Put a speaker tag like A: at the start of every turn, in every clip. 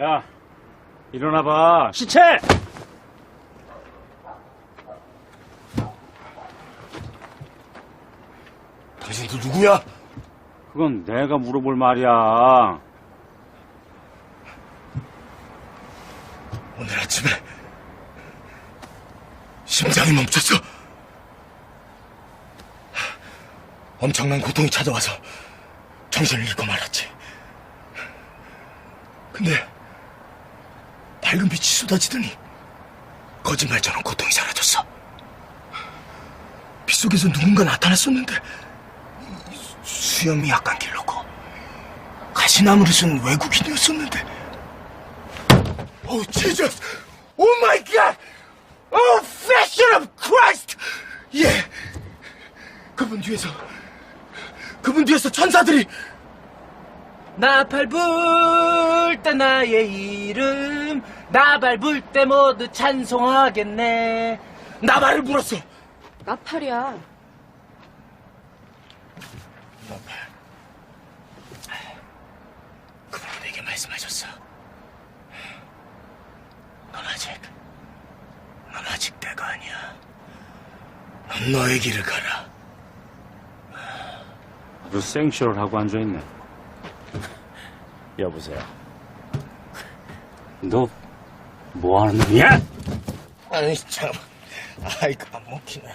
A: 야, 일어나봐. 시체!
B: 당신들 누구야?
A: 그건 내가 물어볼 말이야.
B: 오늘 아침에 심장이 멈췄어. 엄청난 고통이 찾아와서 정신을 잃고 말았지. 근데 밝은 빛이 쏟아지더니 거짓말처럼 고통이 사라졌어. 빛 속에서 누군가 나타났었는데 수염이 약간 길렀고 가시나무를 쓴 외국인이었었는데 오, 지저스! 오 마이 갓! 오, 패션 오브 크라이스트! 예! 그분 뒤에서, 그분 뒤에서 천사들이,
C: 나 밟을 때 나의 이름 나 밟을 때 모두 찬송하겠네
B: 나발을 물었어!
D: 나팔이야.
B: 그분이 내게 말씀하셨어. 넌 아직, 넌 아직 때가 아니야. 넌 너의 길을 가라.
A: 아주 생쇼를 하고 앉아있네. 여보세요. 너, 뭐 하는 놈이야?
B: 아니, 참. 아이, 안 먹히네.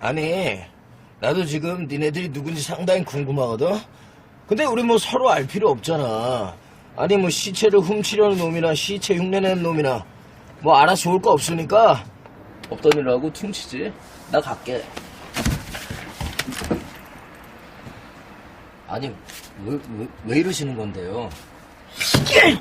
B: 아니, 나도 지금 니네들이 누군지 상당히 궁금하거든? 근데 우리 뭐 서로 알 필요 없잖아. 아니, 뭐 시체를 훔치려는 놈이나 시체 흉내내는 놈이나 뭐 알아 좋을 거 없으니까 없던 일을 하고 퉁치지. 나 갈게. 아니, 왜, 왜, 왜 이러시는 건데요? 이게!